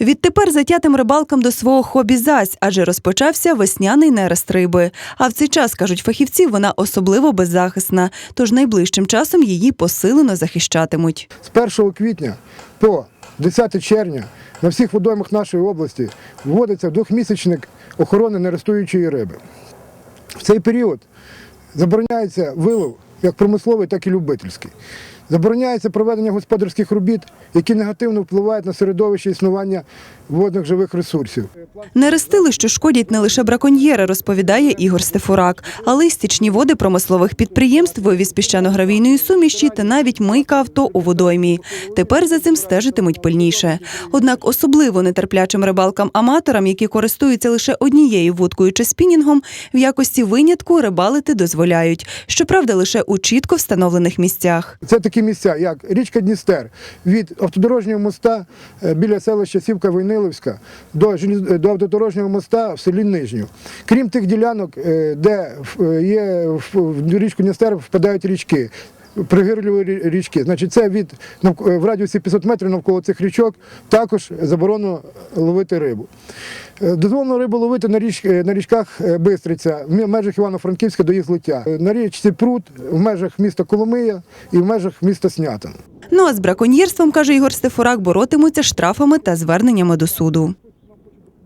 Відтепер затятим рибалкам до свого хобі зась, адже розпочався весняний нерест риби. А в цей час, кажуть фахівці, вона особливо беззахисна, тож найближчим часом її посилено захищатимуть. З 1 квітня по 10 червня на всіх водоймах нашої області вводиться двохмісячник охорони нерестуючої риби. В цей період забороняється вилов як промисловий, так і любительський. Забороняється проведення господарських робіт, які негативно впливають на середовище існування водних живих ресурсів. Нерестили, що шкодять не лише браконьєри, розповідає Ігор Стефурак, але й стічні води промислових підприємств, вивіз піщано-гравійної суміші та навіть мийка авто у водоймі. Тепер за цим стежитимуть пильніше. Однак особливо нетерплячим рибалкам-аматорам, які користуються лише однією вудкою чи спінінгом, в якості винятку рибалити дозволяють. Щоправда, лише у чітко встановлених місцях. Це такі місця, як річка Дністер від автодорожнього моста е, біля селища Сівка Войниловська до, до автодорожнього моста в селі Нижню. Крім тих ділянок, е, де е, є в річку Дністер впадають річки. Пригирлюві річки, значить, це від е, в радіусі 500 метрів навколо цих річок також заборонено ловити рибу. Е, Дозволено рибу ловити на, річ, е, на річках Бистриця, в межах Івано-Франківська до їх злиття. На річці Прут, в межах міста Коломия і в межах міста Снятин. Ну а з браконьєрством, каже Ігор Стефурак, боротимуться штрафами та зверненнями до суду.